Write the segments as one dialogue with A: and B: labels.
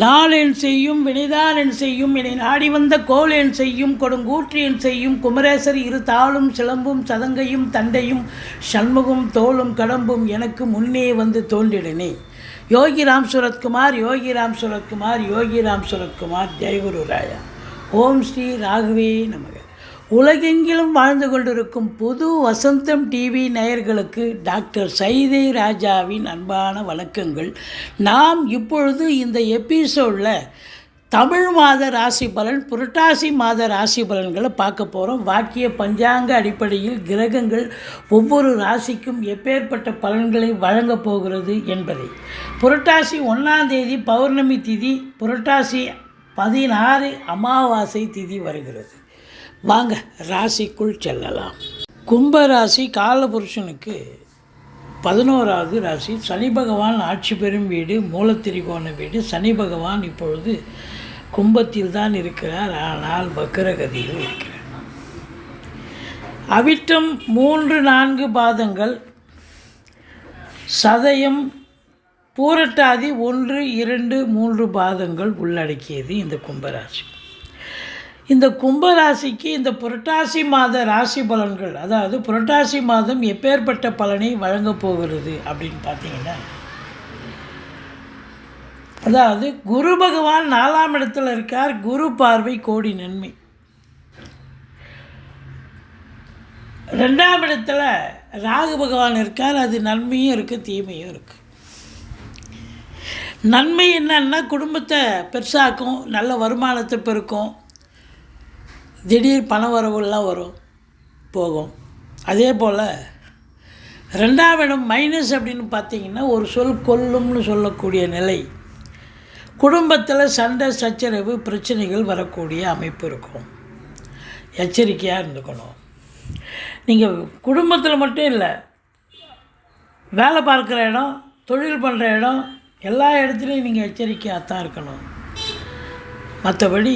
A: நாளேன் செய்யும் வினைதாரன் செய்யும் என்னை நாடி வந்த கோலென் செய்யும் கொடுங்கூற்றியன் செய்யும் குமரேசர் இரு தாளும் சிலம்பும் சதங்கையும் தண்டையும் சண்முகம் தோளும் கடம்பும் எனக்கு முன்னே வந்து தோன்றிடனே. யோகி ராம் சுரத்குமார் யோகி ராம் சுரத்குமார் யோகி ராம் சுரத்குமார் ஜெயகுரு ராயா. ஓம் ஸ்ரீ ராகவே நமக. உலகெங்கிலும் வாழ்ந்து கொண்டிருக்கும் புது வசந்தம் டிவி நேயர்களுக்கு டாக்டர் சைதை ராஜாவின் அன்பான வணக்கங்கள். நாம் இப்பொழுது இந்த எபிசோடில் தமிழ் மாத ராசி பலன் புரட்டாசி மாத ராசி பலன்களை பார்க்க போகிறோம் வாக்கிய பஞ்சாங்க அடிப்படையில் கிரகங்கள் ஒவ்வொரு ராசிக்கும் எப்பேற்பட்ட பலன்களை வழங்கப் போகிறது என்பதை. புரட்டாசி ஒன்றாம் தேதி பௌர்ணமி திதி புரட்டாசி பதினாறு அமாவாசை திதி வருகிறது. வாங்க ராசிக்குள் செல்லலாம். கும்ப ராசி காலபுருஷனுக்கு பதினோராவது ராசி. சனி பகவான் ஆட்சி பெறும் வீடு மூலத்திரிகோண வீடு. சனி பகவான் இப்பொழுது கும்பத்தில் தான் இருக்கிறார். ஆனால் வக்கரகதியில் இருக்கிறார். அவிட்டம் மூன்று நான்கு பாதங்கள். சதயம் பூரட்டாதி ஒன்று இரண்டு மூன்று பாதங்கள் உள்ளடக்கியது இந்த கும்பராசி. இந்த கும்பராசிக்கு இந்த புரட்டாசி மாத ராசி பலன்கள் அதாவது புரட்டாசி மாதம் எப்பேற்பட்ட பலனை வழங்கப் போகிறது அப்படின்னு பார்த்தீங்கன்னா அதாவது குரு பகவான் நாலாம் இடத்துல இருக்கார். குரு பார்வை கோடி நன்மை. ரெண்டாம் இடத்துல ராகு பகவான் இருக்கார். அது நன்மையும் இருக்குது தீமையும் இருக்குது நன்மை என்னன்னா குடும்பத்தை பெருசாக்கும் நல்ல வருமானத்தை பெருக்கும் திடீர் பண வரவுலாம் வரும் போகும். அதே போல் ரெண்டாவிடம் இடம் மைனஸ் அப்படின்னு பார்த்தீங்கன்னா ஒரு சொல் கொல்லும்னு சொல்லக்கூடிய நிலை. குடும்பத்தில் சண்டை சச்சரவு பிரச்சனைகள் வரக்கூடிய அமைப்பு இருக்கும். எச்சரிக்கையாக இருந்துக்கணும். நீங்கள் குடும்பத்தில் மட்டும் இல்லை வேலை பார்க்குற இடம் தொழில் பண்ணுற இடம் எல்லா இடத்துலையும் நீங்கள் எச்சரிக்கையாக தான் இருக்கணும். மற்றபடி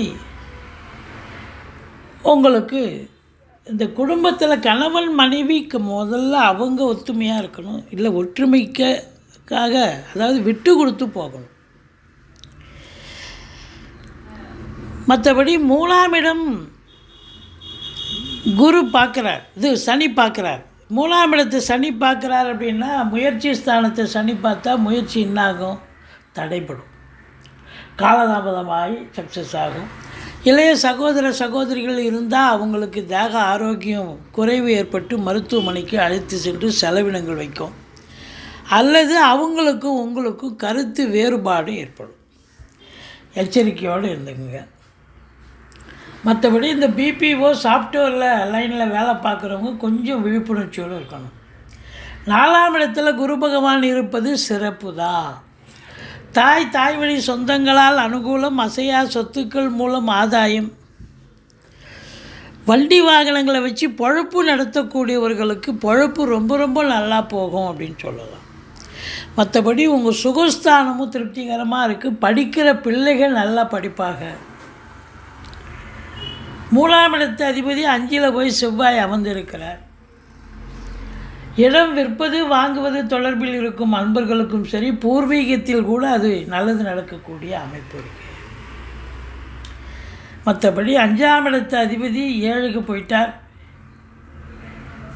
A: உங்களுக்கு இந்த குடும்பத்தில் கணவன் மனைவிக்கு முதல்ல அவங்க ஒற்றுமையாக இருக்கணும். இல்லை ஒற்றுமைக்காக அதாவது விட்டு கொடுத்து போகணும். மற்றபடி மூணாம் இடம் குரு பார்க்குறார். இது சனி பார்க்குறார். மூணாம் இடத்தை சனி பார்க்குறார் அப்படின்னா முயற்சி ஸ்தானத்தை சனி பார்த்தா முயற்சி என்னாகும்? தடைப்படும் காலதாமதமாகி சக்ஸஸ் ஆகும். இளைய சகோதர சகோதரிகள் இருந்தால் அவங்களுக்கு தேக ஆரோக்கியம் குறைவு ஏற்பட்டு மருத்துவமனைக்கு அழைத்து சென்று செலவினங்கள் வைக்கும். அல்லது அவங்களுக்கும் உங்களுக்கும் கருத்து வேறுபாடு ஏற்படும். எச்சரிக்கையோடு இருந்துக்குங்க. மற்றபடி இந்த பிபிஓ சாஃப்ட்வேரில் லைனில் வேலை பார்க்குறவங்க கொஞ்சம் விழிப்புணர்ச்சியோடு இருக்கணும். நாலாம் இடத்துல குரு பகவான் இருப்பது சிறப்பு தான் தாய் தாய் வழி சொந்தங்களால் அனுகூலம் அசையா சொத்துக்கள் மூலம் ஆதாயம். வண்டி வாகனங்களை வச்சு பொழப்பு நடத்தக்கூடியவர்களுக்கு பொழப்பு ரொம்ப ரொம்ப நல்லா போகும் அப்படின்னு சொல்லலாம். மற்றபடி உங்கள் சுகஸ்தானமும் திருப்திகரமாக இருக்குது படிக்கிற பிள்ளைகள் நல்லா படிப்பாக மூலாம் இடத்து அதிபதி அஞ்சில் போய் செவ்வாய் அமர்ந்திருக்கிறார். இடம் விற்பது வாங்குவது தொடர்பில் இருக்கும் அன்பர்களுக்கும் சரி பூர்வீகத்தில் கூட அது நல்லது நடக்கக்கூடிய அமைப்பு இருக்கு. மற்றபடி அஞ்சாம் இடத்து அதிபதி ஏழுக்கு போயிட்டார்.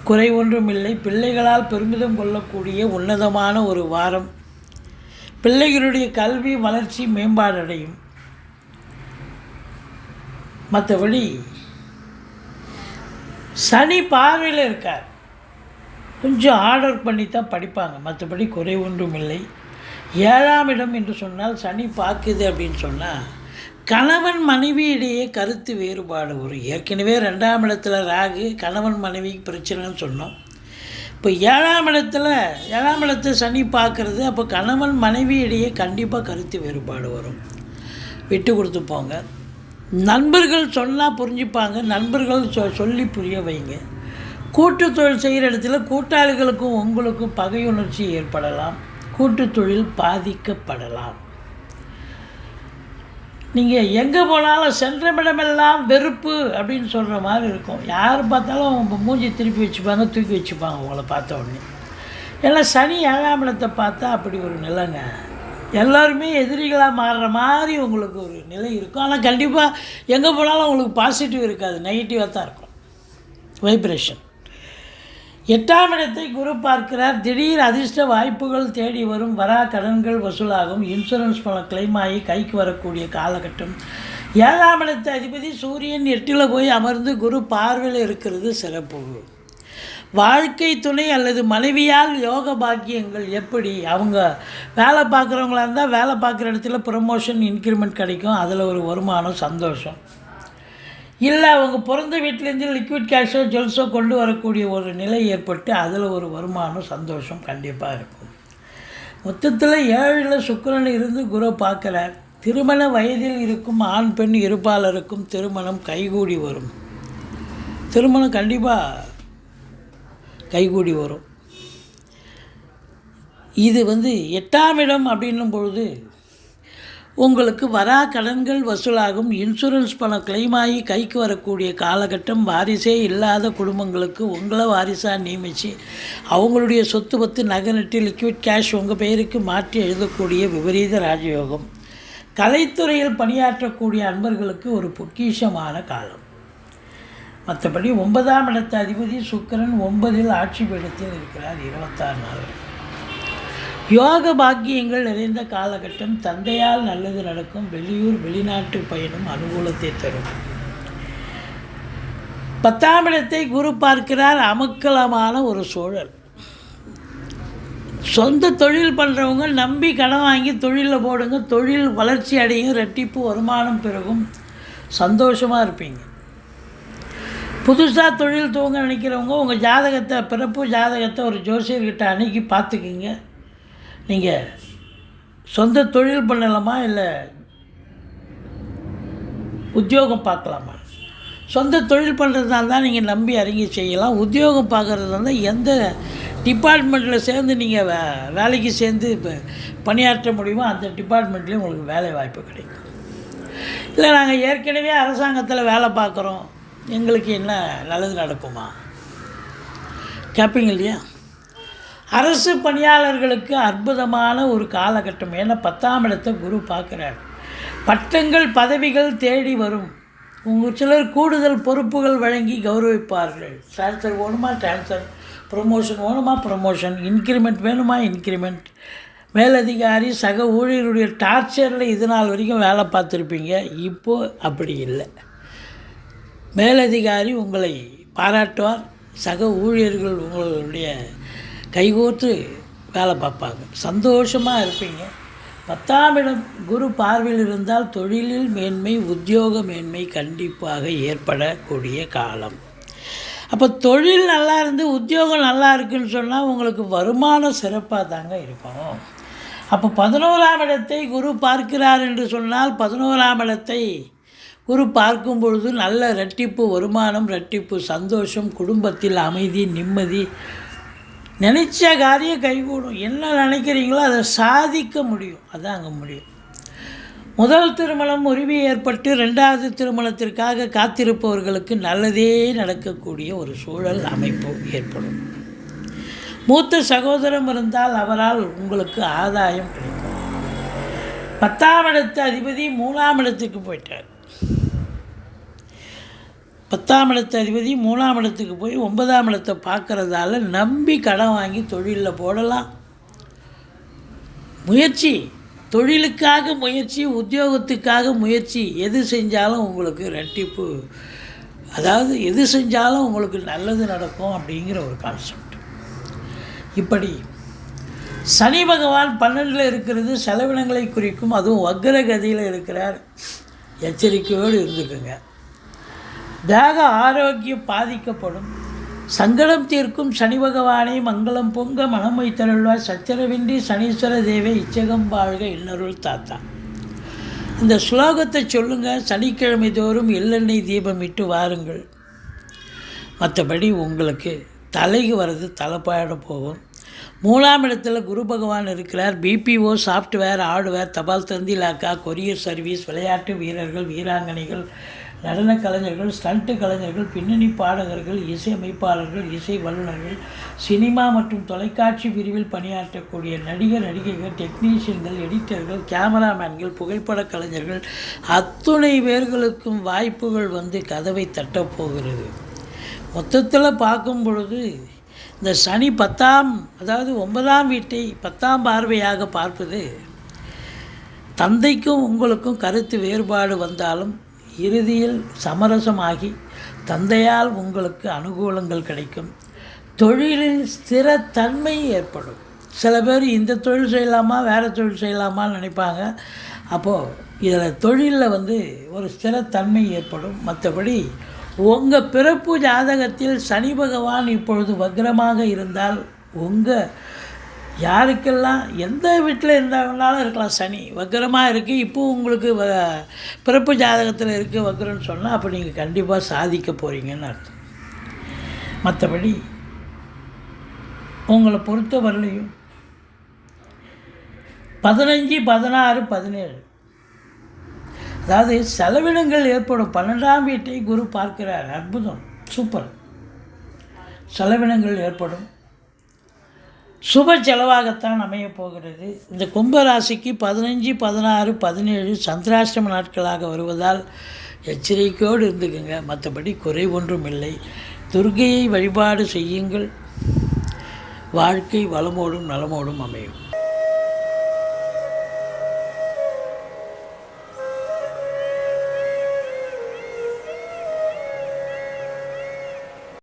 A: குறை ஒன்றும் இல்லை. பிள்ளைகளால் பெருமிதம் கொள்ளக்கூடிய உன்னதமான ஒரு வாரம். பிள்ளைகளுடைய கல்வி வளர்ச்சி மேம்பாடடையும். மற்றபடி சனி பார்வையில் இருக்கார். கொஞ்சம் ஆர்டர் பண்ணி தான் படிப்பாங்க. மற்றபடி குறை ஒன்றும் இல்லை. ஏழாம் இடம் என்று சொன்னால் சனி பார்க்குது அப்படின்னு சொன்னால் கணவன் மனைவியிடையே கருத்து வேறுபாடு வரும் ஏற்கனவே ரெண்டாம் இடத்துல ராகு கணவன் மனைவி பிரச்சனைன்னு சொன்னோம். இப்போ ஏழாம் இடத்துல ஏழாம் இடத்தை சனி பார்க்குறது அப்போ கணவன் மனைவியிடையே கண்டிப்பாக கருத்து வேறுபாடு வரும். விட்டு கொடுத்து போங்க. நண்பர்கள் சொன்னால் புரிஞ்சுப்பாங்க. நண்பர்கள் சொ சொல்லி புரிய வைங்க. கூட்டு தொழில் செய்கிற இடத்துல கூட்டாளிகளுக்கும் உங்களுக்கும் பகையுணர்ச்சி ஏற்படலாம். கூட்டு தொழில் பாதிக்கப்படலாம். நீங்கள் எங்கே போனாலும் சென்றமிடமெல்லாம் வெறுப்பு அப்படின்னு சொல்கிற மாதிரி இருக்கும். யார் பார்த்தாலும் அவங்க மூஞ்சி திருப்பி வச்சுப்பாங்க தூக்கி வச்சுப்பாங்க உங்களை பார்த்த உடனே. ஏன்னா சனி ஏழாம் இடத்தை பார்த்தா அப்படி ஒரு நிலைங்க. எல்லாருமே எதிரிகளாக மாறுற மாதிரி உங்களுக்கு ஒரு நிலை இருக்கும். ஆனால் கண்டிப்பாக எங்கே போனாலும் உங்களுக்கு பாசிட்டிவ் இருக்காது. நெகட்டிவாக தான் இருக்கும். வைப்ரேஷன் எட்டாம் இடத்தை குரு பார்க்கிறார். திடீர் அதிர்ஷ்ட வாய்ப்புகள் தேடி வரும். வரா கடன்கள் வசூலாகும். இன்சூரன்ஸ் பணம் கிளைம் ஆகி கைக்கு வரக்கூடிய காலகட்டம். ஏழாம் இடத்து அதிபதி சூரியன் எட்டில் போய் அமர்ந்து குரு பார்வையில் இருக்கிறது சிறப்பு. வாழ்க்கை துணை அல்லது மனைவியால் யோக பாக்கியங்கள் எப்படி? அவங்க வேலை பார்க்குறவங்களா இருந்தால் வேலை பார்க்குற இடத்துல ப்ரமோஷன் இன்க்ரிமெண்ட் கிடைக்கும். அதில் ஒரு வருமானம் சந்தோஷம். இல்லை அவங்க பிறந்த வீட்டிலேருந்து லிக்விட் கேஷோ ஜுவல்ஸோ கொண்டு வரக்கூடிய ஒரு நிலை ஏற்பட்டு அதில் ஒரு வருமானம் சந்தோஷம் கண்டிப்பாக இருக்கும். மொத்தத்தில் ஏழில் சுக்கரன் இருந்து குரு பார்க்குறார் திருமண வயதில் இருக்கும் ஆண் பெண் இருப்பாளருக்கும் திருமணம் கைகூடி வரும். திருமணம் கண்டிப்பாக கைகூடி வரும். இது வந்து எட்டாம் இடம் அப்படின்னும் பொழுது உங்களுக்கு வரா கடன்கள் வசூலாகும். இன்சூரன்ஸ் பணம் கிளைம் ஆகி கைக்கு வரக்கூடிய காலகட்டம் வாரிசே இல்லாத குடும்பங்களுக்கு உங்களை வாரிசாக நியமித்து அவங்களுடைய சொத்து பத்து நகை நட்டு லிக்விட் கேஷ் உங்கள் பெயருக்கு மாற்றி எழுதக்கூடிய விபரீத ராஜயோகம். கலைத்துறையில் பணியாற்றக்கூடிய அன்பர்களுக்கு ஒரு பொக்கிஷமான காலம். மற்றபடி ஒன்பதாம் இடத்த அதிபதி சுக்கிரன் ஒன்பதில் ஆட்சி பீடத்தில் இருக்கிறார். இருபத்தாறு நாள். யோக பாக்கியங்கள் நிறைந்த காலகட்டம் தந்தையால் நல்லது நடக்கும் வெளியூர் வெளிநாட்டு பயணம் அனுகூலத்தை தரும். பத்தாம் இடத்தை குரு பார்க்கிறார் அமுக்கலமான ஒரு சூழல். சொந்த தொழில் பண்ணுறவங்க நம்பி கடன் வாங்கி தொழிலில் போடுங்க தொழில் வளர்ச்சி அடையும் ரெட்டிப்பு வருமானம் பிறகும் சந்தோஷமாக இருப்பீங்க. புதுசாக தொழில் துவங்க நினைக்கிறவங்க உங்கள் ஜாதகத்தை பிறப்பு ஜாதகத்தை ஒரு ஜோசியர்கிட்ட அணுகி பார்த்துக்குங்க. நீங்கள் சொந்த தொழில் பண்ணலாமா இல்லை உத்தியோகம் பார்க்கலாமா? சொந்த தொழில் பண்ணுறதா இருந்தால் நீங்கள் நம்பி இறங்கி செய்யலாம். உத்தியோகம் பார்க்குறதா இருந்தால் எந்த டிபார்ட்மெண்ட்டில் சேர்ந்து நீங்கள் வே வேலைக்கு சேர்ந்து இப்போ பணியாற்ற முடியுமோ அந்த டிபார்ட்மெண்ட்லேயும் உங்களுக்கு வேலை வாய்ப்பு கிடைக்கும். இல்லை நாங்கள் ஏற்கனவே அரசாங்கத்தில் வேலை பார்க்குறோம். எங்களுக்கு என்ன நல்லது நடக்குமா? கேட்பீங்க இல்லையா? அரசு பணியாளர்களுக்கு அற்புதமான ஒரு காலகட்டம். ஏன்னா பத்தாம் இடத்தை குரு பார்க்குறாரு. பட்டங்கள் பதவிகள் தேடி வரும். உங்கள் சிலர் கூடுதல் பொறுப்புகள் வழங்கி கௌரவிப்பார்கள். ட்ரான்ஸ்ஃபர் வேணுமா? ட்ரான்ஸ்ஃபர் ப்ரொமோஷன் வேணுமா? ப்ரொமோஷன் இன்க்ரிமெண்ட் வேணுமா? இன்க்ரிமெண்ட் மேலதிகாரி சக ஊழியருடைய டார்ச்சரில் இது நாள் வரைக்கும் வேலை பார்த்துருப்பீங்க. இப்போது அப்படி இல்லை. மேலதிகாரி உங்களை பாராட்டுவார். சக ஊழியர்கள் உங்களுடைய கைகோர்த்து வேலை பார்ப்பாங்க. சந்தோஷமாக இருப்பீங்க. பத்தாம் இடம் குரு பார்வையில் இருந்தால் தொழிலில் மேன்மை உத்தியோக மேன்மை கண்டிப்பாக ஏற்படக்கூடிய காலம். அப்போ தொழில் நல்லா இருந்து உத்தியோகம் நல்லா இருக்குன்னு சொன்னால் உங்களுக்கு வருமானம் சிறப்பாக தாங்க இருக்கும். அப்போ பதினோராம் இடத்தை குரு பார்க்கிறார் என்று சொன்னால் பதினோராம் இடத்தை குரு பார்க்கும் பொழுது நல்ல ரெட்டிப்பு வருமானம் ரெட்டிப்பு சந்தோஷம் குடும்பத்தில் அமைதி நிம்மதி நினைச்ச காரியம் கைகூடும். என்ன நினைக்கிறீங்களோ அதை சாதிக்க முடியும். அதான் அங்கே முடியும். முதல் திருமணம் உரிமை ஏற்பட்டு ரெண்டாவது திருமணத்திற்காக காத்திருப்பவர்களுக்கு நல்லதே நடக்கக்கூடிய ஒரு சூழல் அமைப்பு ஏற்படும். மூத்த சகோதரம் இருந்தால் அவரால் உங்களுக்கு ஆதாயம் கிடைக்கும். பத்தாம் இடத்து அதிபதி மூணாம் இடத்துக்கு போயிட்டார். பத்தாம் இடத்து அதிபதி மூணாம் இடத்துக்கு போய் ஒன்பதாம் இடத்தை பார்க்குறதால நம்பி கடன் வாங்கி தொழிலில் போடலாம். முயற்சி தொழிலுக்காக முயற்சி உத்தியோகத்துக்காக முயற்சி எது செஞ்சாலும் உங்களுக்கு ரெட்டிப்பு. அதாவது எது செஞ்சாலும் உங்களுக்கு நல்லது நடக்கும் அப்படிங்கிற ஒரு கான்செப்ட் இப்படி சனி பகவான் பன்னெண்டில் இருக்கிறது செலவினங்களை குறிக்கும் அதுவும் வக்கரகதியில் இருக்கிறார். எச்சரிக்கையோடு இருந்துக்குங்க. தேக ஆரோக்கியம் பாதிக்கப்படும். சங்கடம் தீர்க்கும் சனி பகவானை மங்களம் பொங்க மனம் வைத்தருள்வாய். சத்திரவின்றி சனீஸ்வர தேவை இச்சகம் வாழ்க இன்னருள் தாத்தா. இந்த ஸ்லோகத்தை சொல்லுங்கள் சனிக்கிழமை தோறும் எள்ளெண்ணெய் தீபம் இட்டு வாருங்கள். மற்றபடி உங்களுக்கு தலைக்கு வர்றது தலைப்பாயிட போகும். மூணாம் இடத்துல குரு பகவான் இருக்கிறார். பிபிஓ சாஃப்ட்வேர் ஹார்ட்வேர் தபால் தந்தி லாக்கா கொரியர் சர்வீஸ் விளையாட்டு வீரர்கள் வீராங்கனைகள் நடன கலைஞர்கள் ஸ்டண்ட்டு கலைஞர்கள் பின்னணி பாடகர்கள் இசையமைப்பாளர்கள் இசை வல்லுநர்கள் சினிமா மற்றும் தொலைக்காட்சி பிரிவில் பணியாற்றக்கூடிய நடிகர் நடிகைகள் டெக்னீஷியன்கள் எடிட்டர்கள் கேமராமேன்கள் புகைப்படக் கலைஞர்கள் அத்துணை பேர்களுக்கும் வாய்ப்புகள் வந்து கதவை தட்டப் போகிறது. மொத்தத்தில் பார்க்கும் பொழுது இந்த சனி பத்தாம் அதாவது ஒன்பதாம் வீட்டை பத்தாம் பார்வையாக பார்ப்பது தந்தைக்கும் உங்களுக்கும் கருத்து வேறுபாடு வந்தாலும் இறுதியில் சமரசமாகி தந்தையால் உங்களுக்கு அனுகூலங்கள் கிடைக்கும். தொழிலில் ஸ்திரத்தன்மை ஏற்படும். சில பேர் இந்த தொழில் செய்யலாமா வேறு தொழில் செய்யலாமான்னு நினைப்பாங்க. அப்போது இதில் தொழிலில் வந்து ஒரு ஸ்திரத்தன்மை ஏற்படும். மற்றபடி உங்கள் பிறப்பு ஜாதகத்தில் சனி பகவான் இப்பொழுது வக்ரமாக இருந்தால் உங்கள் யாருக்கெல்லாம் எந்த வீட்டில் இருந்தாலும் இருக்கலாம் சனி. வக்கரமாக இருக்குது இப்போது உங்களுக்கு வ பிறப்பு ஜாதகத்தில் இருக்குது வக்கரம்னு சொன்னால் அப்போ நீங்கள் கண்டிப்பாக சாதிக்க போகிறீங்கன்னு அர்த்தம். மற்றபடி உங்களை பொறுத்த வரலையும் பதினஞ்சு பதினாறு பதினேழு அதாவது செலவினங்கள் ஏற்படும். பன்னெண்டாம் வீட்டை குரு பார்க்கிறார். அற்புதம். சூப்பர். செலவினங்கள் ஏற்படும். சுப செலவாகத்தான் அமையப் போகிறது. இந்த கும்பராசிக்கு பதினஞ்சு பதினாறு பதினேழு சந்திராஷ்டம நாட்களாக வருவதால் எச்சரிக்கையோடு இருந்துக்குங்க. மற்றபடி குறை ஒன்றும் இல்லை. துர்கையை வழிபாடு செய்யுங்கள். வாழ்க்கை வளமோடும் நலமோடும் அமையும்.